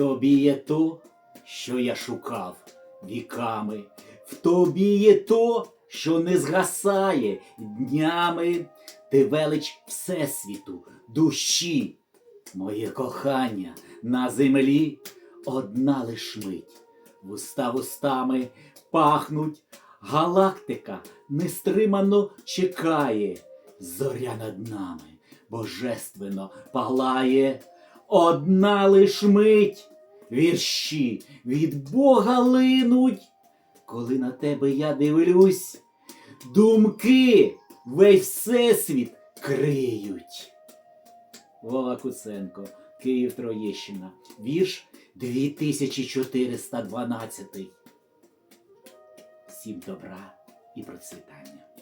тобі є то, що я шукав віками, в тобі є то, що не згасає днями, ти велич Всесвіту, душі, моє кохання на землі. Одна лиш мить. Вуста вустами пахнуть, галактика нестримано чекає, зоря над нами божественно палає. Одна лиш мить, вірші від Бога линуть. Коли на тебе я дивлюсь, думки весь всесвіт криють. Вова Куценко, Київ Троєщина, вірш 2412. Всім добра і процвітання.